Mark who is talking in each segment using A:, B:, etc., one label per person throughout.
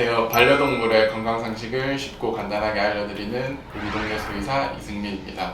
A: 안녕하세요. 반려동물의 건강 상식을 쉽고 간단하게 알려드리는 우리 동네 수의사 이승민입니다.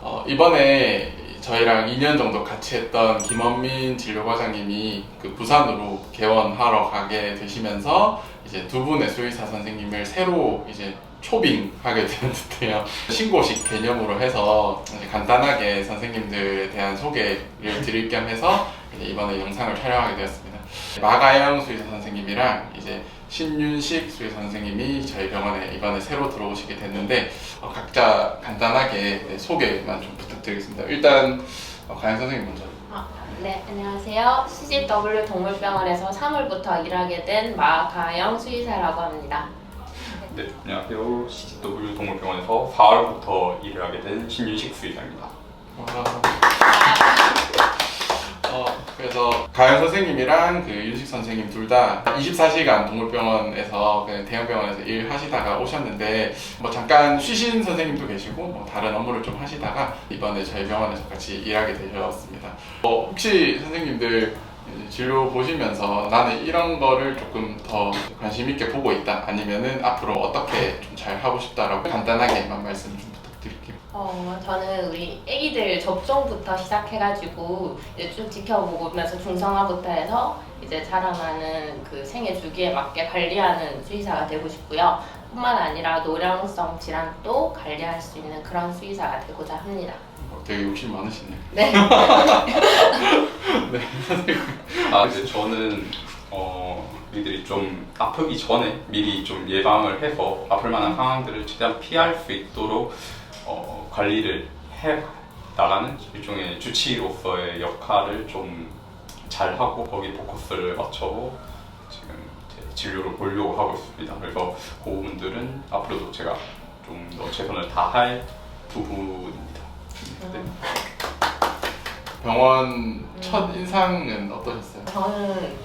A: 어, 이번에 저희랑 2년 정도 같이 했던 김원민 진료과장님이 그 부산으로 개원하러 가게 되시면서 이제 두 분의 수의사 선생님을 새로 이제 초빙하게 되는데요. 신고식 개념으로 해서 간단하게 선생님들에 대한 소개를 드릴 겸 해서 이번에 영상을 촬영하게 되었습니다. 마가영 수의사 선생님이랑 이제 신윤식 수의사 선생님이 저희 병원에 이번에 새로 들어오시게 됐는데 어, 각자 간단하게 네, 소개만 좀 부탁드리겠습니다. 일단 어, 가영 선생님 먼저.
B: 아, 네, 안녕하세요. CGW 동물병원에서 3월부터 일하게 된 마가영 수의사라고 합니다.
C: 네, 안녕하세요. CGW 동물병원에서 4월부터 일을 하게 된 신윤식 수의사입니다.
A: 와. 어, 그래서 가영 선생님이랑 그 윤식 선생님 둘 다 24시간 동물병원에서 그 대형 병원에서 일하시다가 오셨는데 뭐 잠깐 쉬신 선생님도 계시고 뭐 다른 업무를 좀 하시다가 이번에 저희 병원에서 같이 일하게 되셨습니다. 어, 혹시 선생님들 진료 보시면서 나는 이런 거를 조금 더 관심 있게 보고 있다 아니면은 앞으로 어떻게 좀 잘 하고 싶다라고 간단하게만 말씀 좀.
B: 어, 저는 우리 아기들 접종부터 시작해가지고 이제 쭉 지켜보면서 중성화부터 해서 이제 자라나는 그 생애 주기에 맞게 관리하는 수의사가 되고 싶고요. 뿐만 아니라 노령성 질환도 관리할 수 있는 그런 수의사가 되고자 합니다.
A: 어, 되게 욕심 많으시네.
B: 네.
C: 아, 근데 저는 어, 우리들이 좀 아프기 전에 미리 좀 예방을 해서 아플 만한 상황들을 최대한 피할 수 있도록 어, 관리를 해 나가는 일종의 주치의로서의 역할을 좀 잘하고 거기 포커스를 맞춰 지금 제 진료를 보려고 하고 있습니다. 그래서 그 부분들은 앞으로도 제가 좀 더 최선을 다할 부분입니다. 네.
A: 병원 첫 인상은 어떠셨어요?
B: 저는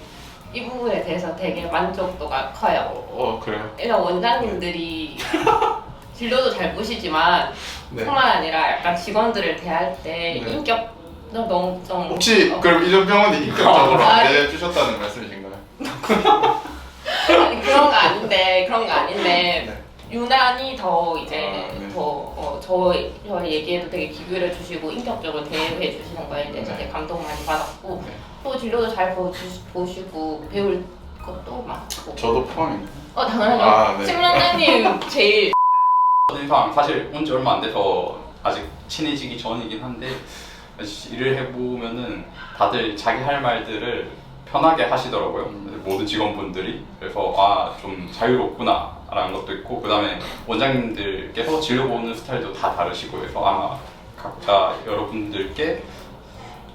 B: 이 부분에 대해서 되게 만족도가 커요.
A: 어, 어, 그래요?
B: 일단 원장님들이 진료도 잘 보시지만
A: 네.
B: 뿐만 아니라 약간 직원들을 대할 때
A: 네.
B: 인격도 너무 좀
A: 혹시
B: 어,
A: 그럼 이전 병원이 인격적으로
B: 아,
A: 안 내주셨다는 말씀이신가요?
B: 아니, 그런 거 아닌데 그런 거 아닌데
A: 네.
B: 유난히 더 이제
A: 아, 네.
B: 더저 저 얘기에도 되게 기부를 주시고 인격적으로 대우해 주시는 거에 대해서
A: 네.
B: 되게 감동 많이 받았고
A: 네.
B: 또 진료도 잘 보시, 보시고 배울 것도 많고
A: 저도 포함입니다.
B: 어 당연하죠
A: 아, 네.
B: 심원장님 제일
C: 첫 인상 사실 온 지 얼마 안 돼서 아직 친해지기 전이긴 한데 일을 해보면은 다들 자기 할 말들을 편하게 하시더라고요.
A: 음.
C: 모든 직원분들이 그래서 아 좀 자유롭구나라는 것도 있고 그 다음에 원장님들께서 진료 보는 스타일도 다 다르시고 해서 아 각자 여러분들께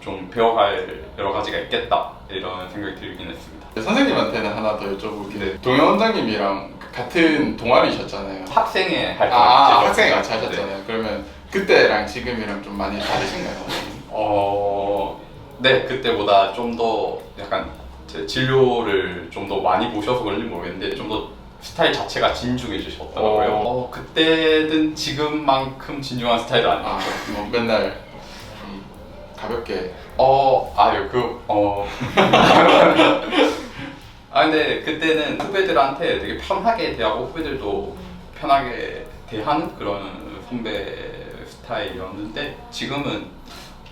C: 좀 배워갈 여러 가지가 있겠다 이런 생각이 들긴 했습니다.
A: 선생님한테는 하나 더 여쭤보게
C: 네.
A: 동현 원장님이랑 같은 동아리셨잖아요.
C: 학생의 활동
A: 아, 학생이 같이 하셨잖아요. 그러면 그때랑 지금이랑 좀 많이 다르신가요?
C: 어, 네, 그때보다 좀 더 약간 제 진료를 좀 더 많이 보셔서 그런지 모르겠는데 좀 더 스타일 자체가 진중해지셨더라고요.
A: 어.
C: 어, 그때는 지금만큼 진중한 스타일은 아니에요.
A: 아, 뭐 맨날 좀 가볍게
C: 어, 아유, 그, 어. 아, 근데 그때는 후배들한테 되게 편하게 대하고 후배들도 편하게 대하는 그런 선배 스타일이었는데 지금은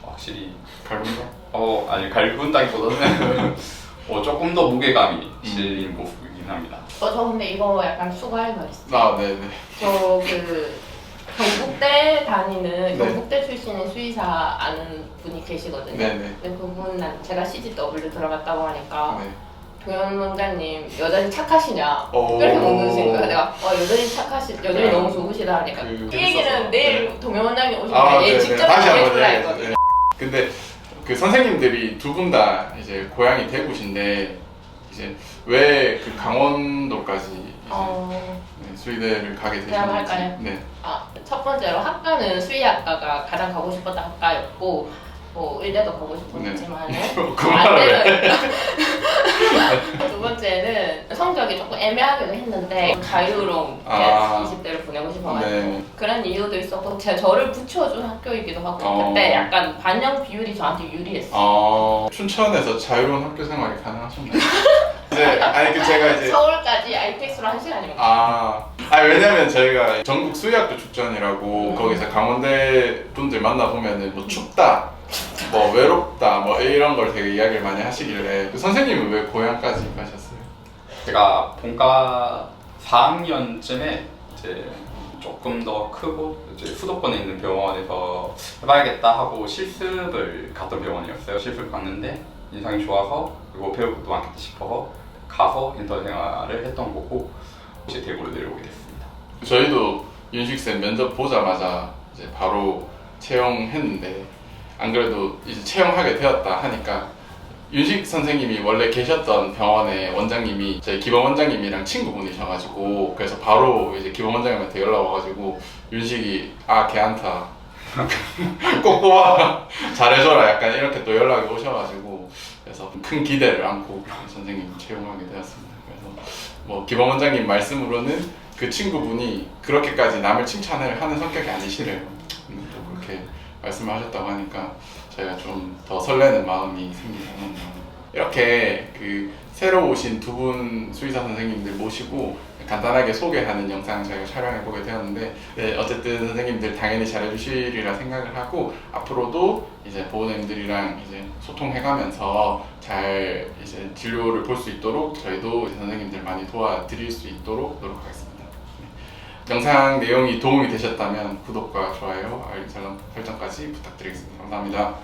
C: 확실히
A: 갈군가?
C: 어 아니 갈군다기보다는 어, 조금 더 무게감이 실린 모습이긴 합니다.
B: 어, 저 근데 이거 약간 추가할 말 있어요.
A: 아, 네네.
B: 저 그 경북대 다니는
A: 네.
B: 경북대 출신의 수의사 아는 분이 계시거든요.
A: 네네.
B: 근데 그분은 제가 CGW 들어갔다고 하니까
A: 네.
B: 동현 원장님 여전히 착하시냐
A: 오.
B: 이렇게 묻으신 거예요. 내가 어, 여전히 착하시, 여전히
A: 네.
B: 너무 좋으시다 하니까
A: 그-
B: 이 얘기는
A: 재밌어서.
B: 내일 동현 원장님 오시면
A: 아,
B: 얘
A: 네,
B: 직접
A: 네. 다시 한번
B: 얘기해주라
A: 얘기해
B: 했거든요.
A: 네. 근데 그 선생님들이 두 분 다 이제 고향이 대구신데 이제 왜 그 강원도까지 이제
B: 어,
A: 네, 수의대를 가게 되셨는지
B: 대화할까요?
A: 네.
B: 아, 첫 번째로 학과는 수의학과가 가장 가고 싶었던 학과였고 뭐 의대도 가고 싶었지만
A: 네.
B: 안. 되는 두 번째는 성적이 조금 애매하기도 했는데 자유로운
A: 아.
B: 20대를 보내고 싶어가지고
A: 네.
B: 그런 이유도 있었고 제가 저를 붙여준 학교이기도 하고
A: 어.
B: 그때 약간 반영 비율이 저한테 유리했어요
A: 어, 춘천에서 자유로운 학교 생활이 가능하셨나요? 이제 아니 그 제가 이제
B: 서울까지 ITX로 한 시간이면
A: 아, 아 왜냐면 저희가 전국 수의학교 축전이라고 거기서 강원대 분들 만나 보면은 뭐 춥다, 뭐 외롭다, 뭐 이런 걸 되게 이야기를 많이 하시길래 그 선생님은 왜 고향까지 가셨어요?
C: 제가 본과 4학년쯤에 이제 조금 더 크고 이제 수도권에 있는 병원에서 해봐야겠다 하고 실습을 갔던 병원이었어요. 실습 갔는데 인상이 좋아서 그리고 배울 것도 많겠다 싶어서 가서 인턴 생활을 했던 거고 이제 대구로 내려오게 됐습니다.
A: 저희도 윤식 쌤 면접 보자마자 이제 바로 채용했는데 안 그래도 이제 채용하게 되었다 하니까 윤식 선생님이 원래 계셨던 병원의 원장님이 저희 기범 원장님이랑 친구분이셔가지고 그래서 바로 이제 기범 원장님한테 연락 와가지고 윤식이 아 걔한테 꼭 뽑아 잘해줘라 약간 이렇게 또 연락이 오셔가지고 그래서 큰 기대를 안고 선생님 채용하게 되었습니다. 그래서 뭐 기범 원장님 말씀으로는 그 친구분이 그렇게까지 남을 칭찬을 하는 성격이 아니시래요. 근데 또 그렇게 말씀을 하셨다고 하니까 저희가 좀 더 설레는 마음이 않았나. 이렇게 그 새로 오신 두 분 수의사 선생님들 모시고 간단하게 소개하는 영상 저희가 촬영해 보게 되었는데 네, 어쨌든 선생님들 당연히 잘해주시리라 생각을 하고 앞으로도 이제 보호자님들이랑 이제 소통해가면서 잘 이제 진료를 볼 수 있도록 저희도 선생님들 많이 도와드릴 수 있도록 노력하겠습니다. 네. 영상 내용이 도움이 되셨다면 구독과 좋아요, 알림 설정- 설정까지 부탁드리겠습니다. 감사합니다.